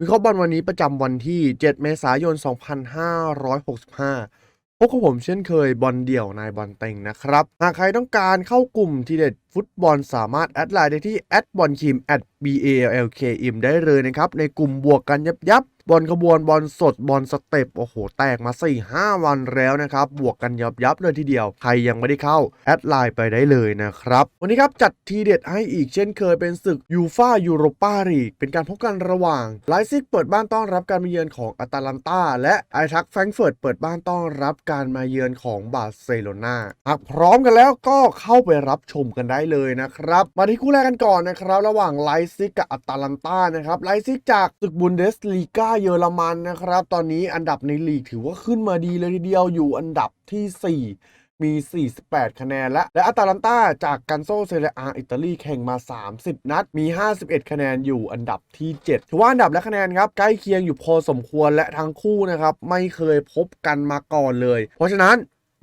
วิเคราะห์บอลวันนี้ประจำวันที่ 7 เมษายน 2565 พบกับผมเช่นเคยบอลเดี่ยวนายบอลเต็งนะครับ หากใครต้องการเข้ากลุ่มทีเด็ด ฟุตบอลสามารถแอดไลน์ได้ที่แอดบอลคิม b a l k m ได้เลยนะครับ ในกลุ่มบวกกันยับยับบอลขบวนบอลสดบอลสเต็ปโอ้โห แตกมา4-5 วันแล้วนะครับ บวกกันยับยับเลยทีเดียว ใครยังไม่ได้เข้า แอดไลน์ไปได้เลยนะครับ วันนี้ครับ จัดทีเด็ดให้อีกเช่นเคยเป็นศึกยูฟายูโรปาลีกเป็นการพบกันระหว่างไลซิกเปิดบ้านต้อนรับการมาเยือนของอาตาลันตาและไอทักแฟรงเฟิร์ตเปิดบ้านต้อนรับการมาเยือนของบาร์เซโลนาหากพร้อมกันแล้วก็เข้าไปรับชมกันได้เลยนะครับ มาที่คู่แรกกันก่อนนะครับ ระหว่างไลซิกกับอาตาลันตานะครับไลซิกจากศึกบุนเดสลีกาเยอรมันนะครับ ตอนนี้อันดับในลีกถือว่าขึ้นมาดีเลยทีเดียวอยู่อันดับทีสี่4มี 48 คะแนน และ และอาตาลันตาจากกันโซเซเรอาอิตาลีแข่งมา 30 นัด มี 51 คะแนนอยู่อันดับที่ 7 ถือว่าอันดับและคะแนนครับ ใกล้เคียงอยู่พอสมควรและทั้งคู่นะครับ ไม่เคยพบกันมาก่อนเลย เพราะฉะนั้น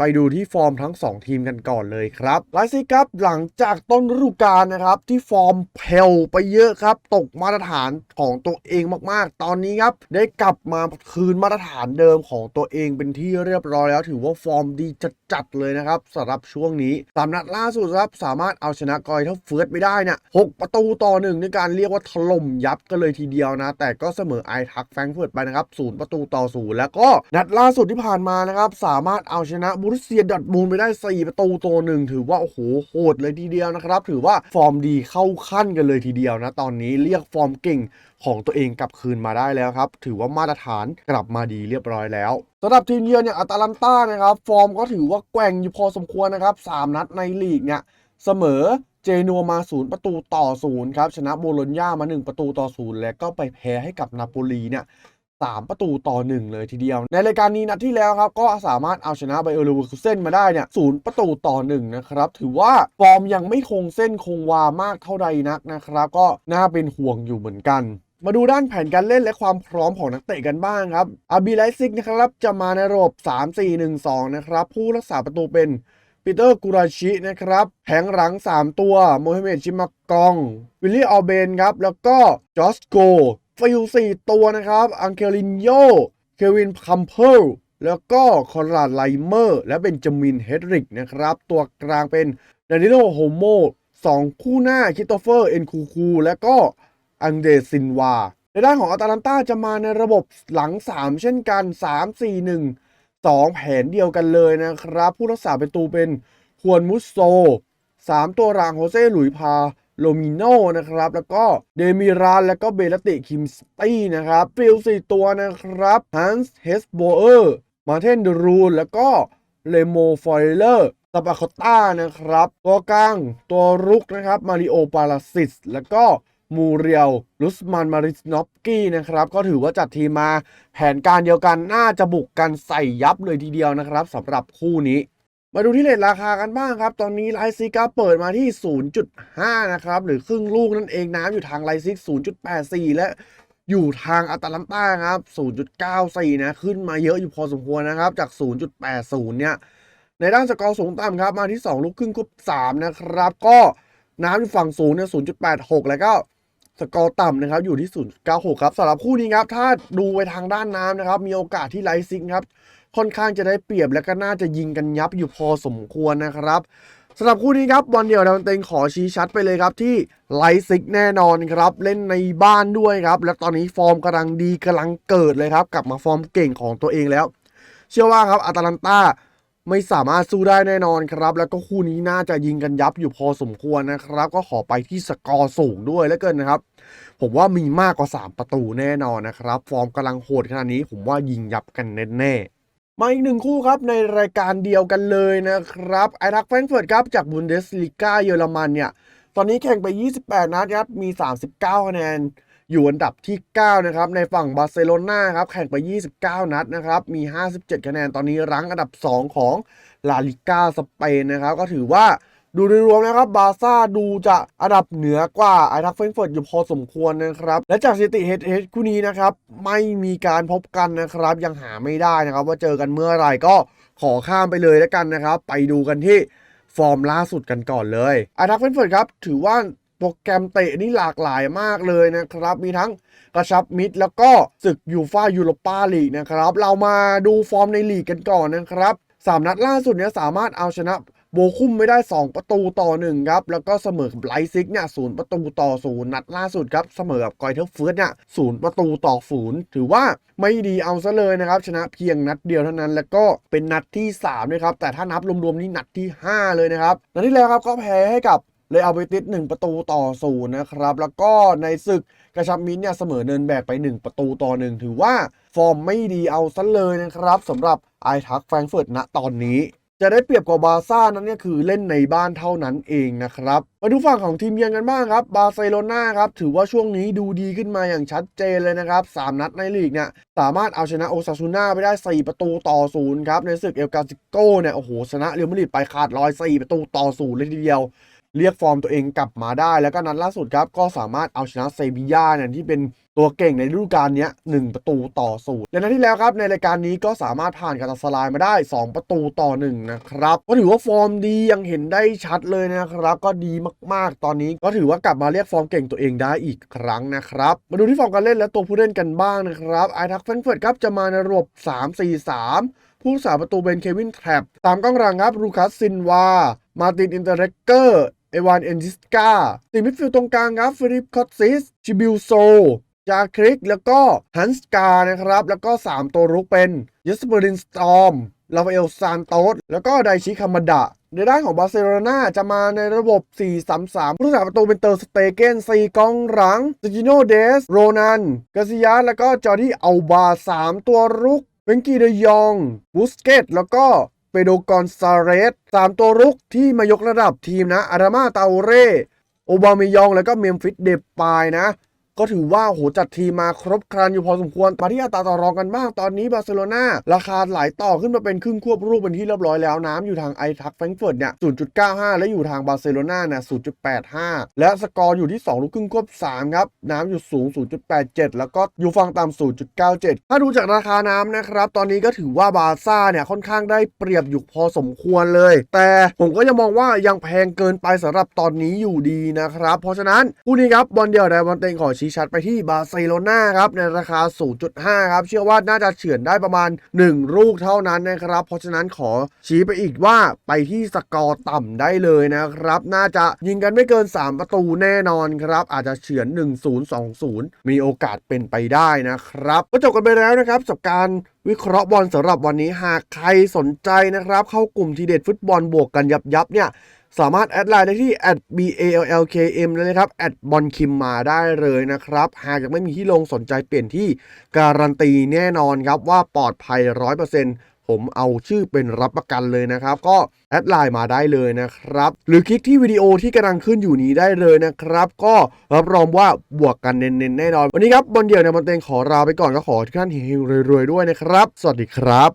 ไปดูที่ฟอร์มทั้ง 2 ทีมกันก่อนเลยครับไลซิกครับหลังจากต้นฤดูกาลนะครับ ที่ฟอร์มเพลไปเยอะครับ ตกมาตรฐานของตัวเองมากๆ ตอนนี้ครับ ได้กลับมาคืนมาตรฐานเดิมของตัวเองเป็นที่เรียบร้อยแล้วถือว่าฟอร์มดีจัดๆเลยนะครับสำหรับช่วงนี้สามนัดล่าสุดครับสามารถเอาชนะกอยเท่าเฟิร์สไม่ได้เนี่ยหกประตูต่อหนึ่งในการเรียกว่าถล่มยับกันเลยทีเดียวนะ แต่ก็เสมอไอทักแฟงเฟิร์ตไปนะครับศูนย์ประตูต่อศูนย์แล้วก็นัดล่าสุดที่ผ่านมานะครับสามารถเอาชนะบรุสเซียดอร์ทมูลไปได้ 4 ประตูต่อหนึ่งถือว่า โอ้โห โหดเลยทีเดียวนะครับ ถือว่าฟอร์มดีเข้าขั้นกันเลยทีเดียวนะ ตอนนี้เรียกฟอร์มเก่งของตัวเองกลับคืนมาได้แล้วครับ ถือว่ามาตรฐานกลับมาดีเรียบร้อยแล้วสำหรับทีมเยือนอย่างอาตาลันต้านะครับ ฟอร์มก็ถือว่าแกว่งอยู่พอสมควรนะครับ 3 นัดในลีกเนี่ยเสมอเจนัวมา 0 ประตูต่อ 0 ครับ ชนะโบโลญญามา 1 ประตูต่อ 0 แล้วก็ไปแพ้ให้กับนาโปลีเนี่ย 3 ประตูต่อ 1 เลยทีเดียว ในรายการนี้นัดที่แล้วครับ ก็สามารถเอาชนะไบเออร์ลเวอร์คูเซนมาได้เนี่ยศูนย์ประตูต่อ 1 นะครับ ถือว่าฟอร์มยังไม่คงเส้นคงวามากเท่าใดนักนะครับ ก็น่าเป็นห่วงอยู่เหมือนกันมาดูด้านแผนการเล่นและความพร้อมของนักเตะกันบ้างครับอาบีไลซิกนะครับจะมาในระบบ 3-4-1-2 นะครับ ผู้รักษาประตูเป็นปีเตอร์กูราชินะครับแผงหลัง 3 ตัว โมฮัมเหม็ดชิมากอง วิลลี่ออเบนครับ แล้วก็จอสโก ฟิลสี่ตัวนะครับ อังเคลินโย เควินคัมเพลแล้วก็คอนราดไลเมอร์ และเบนจามินเฮดริกนะครับ ตัวกลางเป็นดานิโลโฮโมสองคู่หน้าคิโตเฟอร์ เอ็นคูคู และก็อังเดซินวา ในด้านของอาตาลันตาจะมาในระบบหลัง 3 เช่นกัน 3 4 1 2 แผนเดียวกันเลยนะครับ ผู้รักษาประตูเป็นควนมุสโซ 3 ตัวรางโฮเซ่หลุยพา โลมิโนนะครับ แล้วก็เดมิรานแล้วก็เบลติคิมสตี้นะครับ ฟิลสี่ตัวนะครับฮันส์เฮสโบเออร์มาเทนดรูนแล้วก็เลโมฟอยเลอร์สปาคอต้านะครับ ตัวกลางตัวรุกนะครับ มาริโอปาราซิส แล้วก็มูเรียลลุสมันมาริสนอฟกี้นะครับ ก็ถือว่าจัดทีมมาแผนการเดียวกันน่าจะบุกกันใส่ยับเลยทีเดียวนะครับสำหรับคู่นี้ มาดูที่เลทราคากันบ้างครับ ตอนนี้ไลซิกาเปิดมาที่ 0.5 นะครับ หรือครึ่งลูกนั่นเองน้ำอยู่ทางไลซิก 0.84 และอยู่ทางอัตแลนต้าครับ 0.94 นะ ขึ้นมาเยอะอยู่พอสมควรนะครับ จาก 0.80 เนี่ย ในด้านสกอร์สูงต่ำครับ มาที่ 2 ลูกครึ่งครบ3นะครับ ก็น้ำอยู่ฝั่งสูงเนี่ย 0.86 แล้วก็สกอร์ต่ำนะครับ อยู่ที่ 0.96 ครับสำหรับคู่นี้ครับ ถ้าดูไปทางด้านน้ำนะครับ มีโอกาสที่ไลซิกครับ ค่อนข้างจะได้เปรียบและก็น่าจะยิงกันยับอยู่พอสมควรนะครับสำหรับคู่นี้ครับบอลเดียวดาวเต็งขอชี้ชัดไปเลยครับที่ไลซิกแน่นอนครับ เล่นในบ้านด้วยครับ และตอนนี้ฟอร์มกำลังดีกำลังเกิดเลยครับ กลับมาฟอร์มเก่งของตัวเองแล้ว เชื่อว่าครับอาตาลันตาไม่สามารถสู้ได้แน่นอนครับ แล้วก็คู่นี้น่าจะยิงกันยับอยู่พอสมควรนะครับ ก็ขอไปที่สกอร์สูงด้วยแล้วเกินนะครับ ผมว่ามีมากกว่า 3 ประตูแน่นอนนะครับ ฟอร์มกำลังโหดขนาดนี้ ผมว่ายิงยับกันแน่ๆ มาอีกหนึ่งคู่ครับในรายการเดียวกันเลยนะครับไอรักแฟรงก์เฟิร์ตครับจากบุนเดสลีกาเยอรมันเนี่ยตอนนี้แข่งไป 28 นัดครับมี 39 คะแนน อยู่อันดับที่ 9 นะครับ ในฝั่งบาร์เซโลนาครับ แข่งไป 29 นัดนะครับ มี 57 คะแนน ตอนนี้รั้งอันดับ 2 ของลาลิก้าสเปนนะครับ ก็ถือว่า ดูโดยรวมนะครับบาซ่าดูจะอันดับเหนือกว่าไอทักเฟรนเฟิร์ตอยู่พอสมควรนะครับ และจากสถิติเฮดเฮดคู่นี้นะครับไม่มีการพบกันนะครับยังหาไม่ได้นะครับ ว่าเจอกันเมื่อไหร่ก็ขอข้ามไปเลยแล้วกันนะครับ ไปดูกันที่ฟอร์มล่าสุดกันก่อนเลยไอทักเฟรนเฟิร์ตครับถือว่าโปรแกรมเตะนี่หลากหลายมากเลยนะครับ มีทั้งกระชับมิตรแล้วก็ศึกยูฟ่ายูโรปาลีกนะครับ เรามาดูฟอร์มในลีกกันก่อนนะครับสามนัดล่าสุดเนี่ยสามารถเอาชนะ โบคุมไม่ได้ 2 ประตูต่อ 1 ครับ แล้วก็เสมอกับไลซิกเนี่ยศูนย์ประตูต่อศูนย์นัดล่าสุดครับ เสมอกับกอยเทอร์เฟิร์สเนี่ยศูนย์ประตูต่อศูนย์ถือว่าไม่ดีเอาซะเลยนะครับ ชนะเพียงนัดเดียวเท่านั้น แล้วก็เป็นนัดที่3นะครับ แต่ถ้านับรวมๆนี่นัดที่ 5 เลยนะครับ นัดที่แล้วครับก็แพ้ให้กับเลยเอาไปติด 1 ประตูต่อศูนย์นะครับ แล้วก็ในศึกกระชับมิตรเนี่ยเสมอเนินแบกไป 1 ประตูต่อ 1 ถือว่าฟอร์มไม่ดีเอาซะเลยนะครับสำหรับไอทักแฟรงเฟิร์ตณตอนนี้ จะได้เปรียบกว่าบาร์ซ่านั้นเนี่ยคือเล่นในบ้านเท่านั้นเองนะครับมาดูฝั่งของทีมเยือนกันบ้างครับบาร์เซโลนาครับถือว่าช่วงนี้ดูดีขึ้นมาอย่างชัดเจนเลยนะครับ 3 นัดในลีกเนี่ยสามารถเอาชนะโอซาซูน่าไปได้ 4 ประตูต่อศูนย์ครับ ในศึกเอลกาซิโกเนี่ยโอ้โหชนะเรอัลมาดริดไปขาดลอย4ประตูต่อศูนย์เลยทีเดียว เรียกฟอร์มตัวเองกลับมาได้ แล้วก็นัดล่าสุดครับก็สามารถเอาชนะเซบีย่าเนี่ยที่เป็น ตัวเก่งในฤดูกาลนี้ยหนึ่งประตูต่อศูนย์และนัดที่แล้วครับในรายการนี้ก็สามารถผ่านกาตาสลายมาได้ 2 ประตูต่อ1นะครับก็ถือว่าฟอร์มดียังเห็นได้ชัดเลยนะครับ ก็ดีมากๆ ตอนนี้ก็ถือว่ากลับมาเรียกฟอร์มเก่งตัวเองได้อีกครั้งนะครับ มาดูที่ฟอร์มการเล่นและตัวผู้เล่นกันบ้างนะครับไอทักแฟรงเฟิร์ตครับจะมาในระบบ 3-4-3 ผู้สาประตูเป็นเควินแทรปตามกองหลังครับลูคัสซินวา มาตินอินเตอร์เรกเกอร์เอวานเอนจิสกาตีมิดฟิลด์ตรงกลางครับฟิลิปคอตซิสชิบิลโซ จาคริกแล้วก็ฮันสกานะครับ แล้วก็ 3 ตัวรุกเป็นยัสเปอรินสตอมลาฟาเอลซานโตสแล้วก็ไดชิคามาดะในด้านของบาร์เซโลนาจะมาในระบบ 4-3-3 ผู้รักษาประตูเป็นเตอร์สเตเกน4กองหลังสกิโนเดส โรนันกาซิยาแล้วก็จอร์ดี้อัลบา 3 ตัวรุกเวนกีเดยอง บูสเกต แล้วก็เปโดกอนซาเรสสามตัวรุกที่มายกระดับทีมนะ อารามาเตาเร่ โอบาเมยอง แล้วก็เมมฟิสเดปายนะ ก็ถือว่าโหจัดทีมมาครบครันอยู่พอสมควรมาที่อัตราต่อรองกันบ้างตอนนี้บาร์เซโลนาราคาไหลต่อขึ้นมาเป็นครึ่งควบรูปเป็นที่เรียบร้อยแล้วน้ำอยู่ทางไอทักแฟรงเฟิร์ตเนี่ย0.95 และอยู่ทางบาร์เซโลนาเนี่ย0.85 และสกอร์อยู่ที่ 2 ลูกครึ่งควบ 3 ครับ น้ำอยู่สูง 0.87 แล้วก็อยู่ฝั่งต่ำ0.97 ถ้าดูจากราคาน้ำนะครับ ตอนนี้ก็ถือว่าบาร์ซ่าเนี่ยค่อนข้างได้เปรียบอยู่พอสมควรเลย แต่ผมก็ยังมองว่ายังแพงเกินไปสำหรับตอนนี้อยู่ดีนะครับ เพราะฉะนั้นคู่นี้ครับบอลเดียวไดบอลเต็งขอชี้ชัดไปที่บาร์เซโลนาครับในราคา 0.5 ครับ เชื่อว่าน่าจะเฉือนได้ประมาณ 1 ลูกเท่านั้นนะครับ เพราะฉะนั้นขอชี้ไปอีกว่าไปที่สกอร์ต่ำได้เลยนะครับ น่าจะยิงกันไม่เกิน 3 ประตูแน่นอนครับ อาจจะเฉือน 1-0 2-0 มีโอกาสเป็นไปได้นะครับก็จบกันไปแล้วนะครับสับการวิเคราะห์บอลสำหรับวันนี้หากใครสนใจนะครับ เข้ากลุ่มทีเด็ดฟุตบอลบวกกันยับยับเนี่ยสามารถแอดไลน์ได้ที่ @balkm เลยนะครับแอดบอลคิมมาได้เลยนะครับ หากยังไม่มีที่ลงสนใจเปลี่ยนที่การันตีแน่นอนครับว่าปลอดภัย 100%ผมเอาชื่อเป็นรับประกันเลยนะครับ ก็แอดไลน์มาได้เลยนะครับ หรือคลิกที่วิดีโอที่กำลังขึ้นอยู่นี้ได้เลยนะครับ ก็รับรองว่าบวกกันเน้นๆแน่นอน วันนี้ครับบอลเดี่ยวในบอลเตงขอลาไปก่อนก็ขอทุกท่านเฮงๆรวยๆด้วยนะครับ สวัสดีครับ